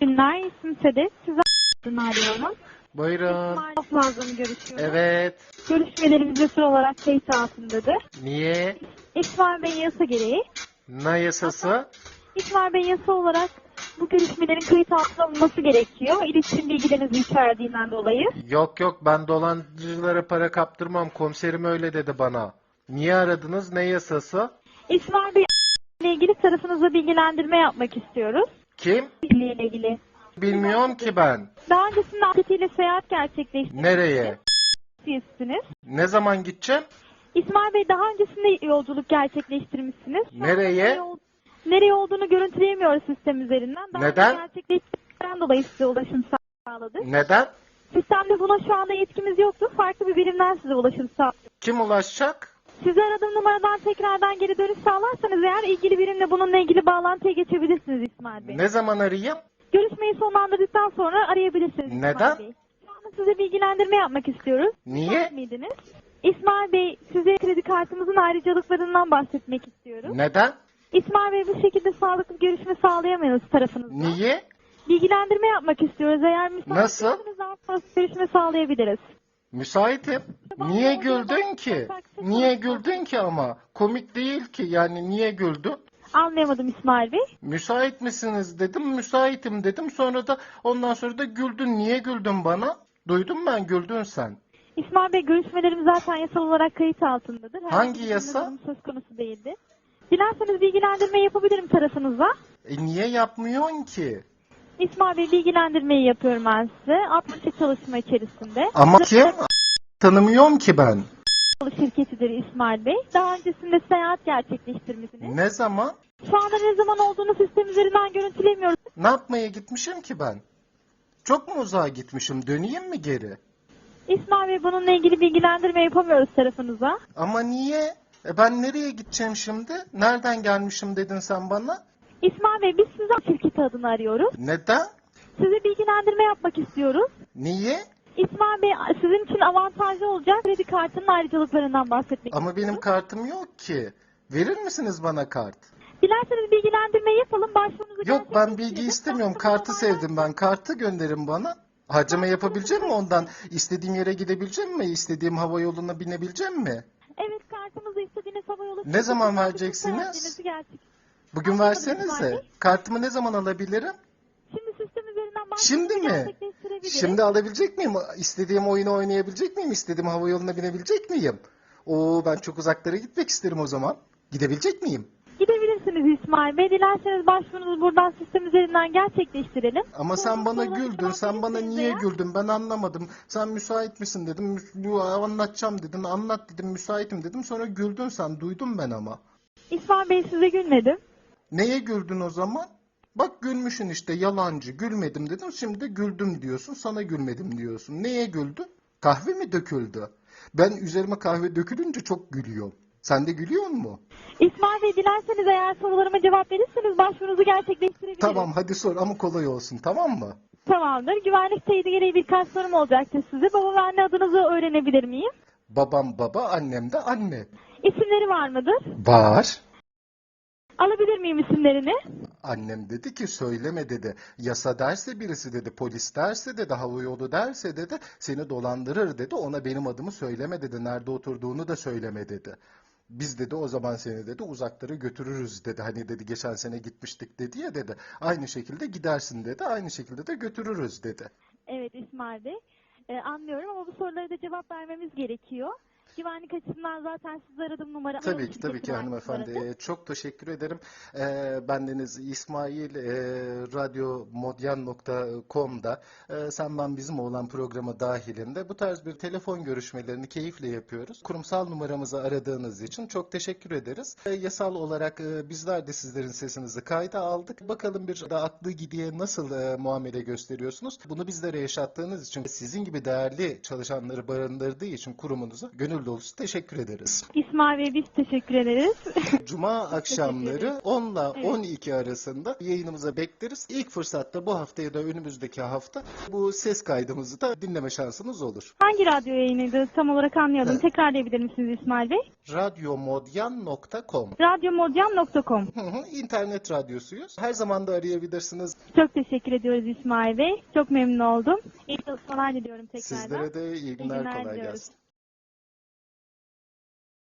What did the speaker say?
günler. İsmim Sedef. Size arıyorum. Buyurun. İsmail Plaza'mı görüşüyorum. Evet. Görüşmelerimiz yasal olarak kayıt altındadır. Niye? İsmail Bey yasa gereği. Ne yasası? İsmail Bey yasa olarak bu görüşmelerin kayıt altına alınması gerekiyor. İletişim bilgilerinizi içerdiğinden dolayı. Yok yok ben dolancılara para kaptırmam. Komiserim öyle dedi bana. Niye aradınız? Ne yasası? İsmail Bey ile ilgili tarafınıza bilgilendirme yapmak istiyoruz. Kim? Birliği ile ilgili. Bilmiyorum ki ben. Daha öncesinde atletiyle seyahat gerçekleştirdiniz. Nereye? Üyesisiniz. Ne zaman gideceğim? İsmail Bey daha öncesinde yolculuk gerçekleştirmişsiniz. Şu Nereye? Nereye, ol- nereye olduğunu görüntüleyemiyoruz sistem üzerinden. Daha Neden? önce Gerçekleştirdikten dolayı size ulaşım sağladık. Neden? Sistemde buna şu anda yetkimiz yoktu. Farklı bir birimden size ulaşım sağladık. Kim ulaşacak? Size aradığım numaradan tekrardan geri dönüş sağlarsanız eğer ilgili birimle bununla ilgili bağlantıya geçebilirsiniz İsmail Bey. Ne zaman arayayım? Görüşmeyi sonlandırdıktan sonra arayabilirsiniz Neden? İsmail Bey. Şu anda size bilgilendirme yapmak istiyoruz. Niye? Müsait miydiniz? İsmail Bey size kredi kartımızın ayrıcalıklarından bahsetmek istiyorum. Neden? İsmail Bey bu şekilde sağlıklı görüşme sağlayamayız tarafınızdan. Niye? Bilgilendirme yapmak istiyoruz. Eğer Nasıl? müsaitseniz daha sonra görüşme sağlayabiliriz. Müsaitim. Niye güldün ki? Niye güldün ki ama? Komik değil ki. Yani niye güldün? Anlayamadım İsmail Bey. Müsait misiniz dedim. Müsaitim dedim. Sonra da ondan sonra da güldün. Niye güldün bana? Duydum ben güldün sen. İsmail Bey görüşmelerimiz zaten yasal olarak kayıt altındadır. Herhangi Hangi yasa? Söz konusu değildir. Dilerseniz bilgilendirme yapabilirim tarafınıza. E niye yapmıyorsun ki? İsmail Bey bilgilendirmeyi yapıyorum ben size. 60 çalışma içerisinde. Ama kim? Tanımıyorum ki ben. Şirketidir İsmail Bey. Daha öncesinde seyahat gerçekleştirmişsiniz. Ne zaman? Şu anda ne zaman olduğunu sistem üzerinden görüntülemiyoruz. Ne yapmaya gitmişim ki ben? Çok mu uzağa gitmişim? Döneyim mi geri? İsmail Bey bununla ilgili bilgilendirme yapamıyoruz tarafınıza. Ama niye? E ben nereye gideceğim şimdi? Nereden gelmişim dedin sen bana? İsmail Bey biz sizden şirketi adını arıyoruz. Neden? Size bilgilendirme yapmak istiyoruz. Niye? İsmail Bey sizin için avantajlı olacak kredi kartının ayrıcalıklarından bahsetmek Ama benim kartım yok ki. Verir misiniz bana kart? Dilerseniz bilgilendirme yapalım. Başvurunuzu Yok ben bilgi istemiyorum. Kartı sevdim ben. Kartı gönderin bana. Harcama yapabileceğim mi ondan? İstediğim yere gidebileceğim mi? İstediğim hava yoluna binebileceğim mi? Evet kartımızı istediğiniz hava yolu Ne zaman vereceksiniz? Bugün versenize. Kartımı ne zaman alabilirim? Şimdi mi? Şimdi alabilecek miyim? İstediğim oyunu oynayabilecek miyim? İstediğim hava yoluna binebilecek miyim? Oo ben çok uzaklara gitmek isterim o zaman. Gidebilecek miyim? Gidebilirsiniz İsmail Bey. Dilerseniz başvurunuzu buradan sistem üzerinden gerçekleştirelim. Ama sen bana Sonra güldün. Sen bana niye güldün? Ben anlamadım. Sen müsait misin dedim. Müs- Bu anlatacağım dedin. Anlat dedim. Müsaitim dedim. Sonra güldün sen. Duydum ben ama. İsmail Bey size gülmedim. Neye güldün o zaman? Bak gülmüşsün işte yalancı. Gülmedim dedim. Şimdi de güldüm diyorsun. Sana gülmedim diyorsun. Neye güldün? Kahve mi döküldü? Ben üzerime kahve dökülünce çok gülüyorum. Sen de gülüyor mu? İsmail Bey dilerseniz eğer sorularıma cevap verirseniz başvurunuzu gerçekleştirebiliriz. Tamam hadi sor ama kolay olsun tamam mı? Tamamdır. Güvenlik teyidi gereği birkaç sorum olacaktır size. Baba ve anne adınızı öğrenebilir miyim? Babam baba, annem de anne. İsimleri var mıdır? Var. Alabilir miyim isimlerini? Annem dedi ki söyleme dedi. Yasa derse birisi dedi, polis derse dedi, hava yolu derse dedi, seni dolandırır dedi. Ona benim adımı söyleme dedi. Nerede oturduğunu da söyleme dedi. Biz dedi o zaman seni dedi uzaklara götürürüz dedi. Hani dedi geçen sene gitmiştik dedi ya dedi. Aynı şekilde gidersin dedi. Aynı şekilde de götürürüz dedi. Evet İsmail Bey. Ee, anlıyorum ama bu sorulara da cevap vermemiz gerekiyor. Güvenlik açısından zaten sizi aradığım numara. Tabii ki tabii ki hanımefendi. numarası. Ee, çok teşekkür ederim. Ee, bendeniz İsmail e, radyomodyan.com'da e, Sen Ben Bizim olan programı dahilinde bu tarz bir telefon görüşmelerini keyifle yapıyoruz. Kurumsal numaramızı aradığınız için çok teşekkür ederiz. E, yasal olarak e, bizler de sizlerin sesinizi kayda aldık. Bakalım bir da aklı gidiye nasıl e, muamele gösteriyorsunuz? Bunu bizlere yaşattığınız için sizin gibi değerli çalışanları barındırdığı için kurumunuza gönül hayırlı olsun. Teşekkür ederiz. İsmail Bey biz teşekkür ederiz. Cuma akşamları 10 ile Evet. 12 arasında yayınımıza bekleriz. İlk fırsatta bu hafta ya da önümüzdeki hafta bu ses kaydımızı da dinleme şansınız olur. Hangi radyo yayınıydı tam olarak anlayalım. Evet. Tekrarlayabilir misiniz İsmail Bey? Radyomodyan.com Radyomodyan.com Hı hı, İnternet radyosuyuz. Her zaman da arayabilirsiniz. Çok teşekkür ediyoruz İsmail Bey. Çok memnun oldum. İyi çalışmalar diliyorum tekrardan. Sizlere de iyi günler, günler kolay diliyoruz. gelsin.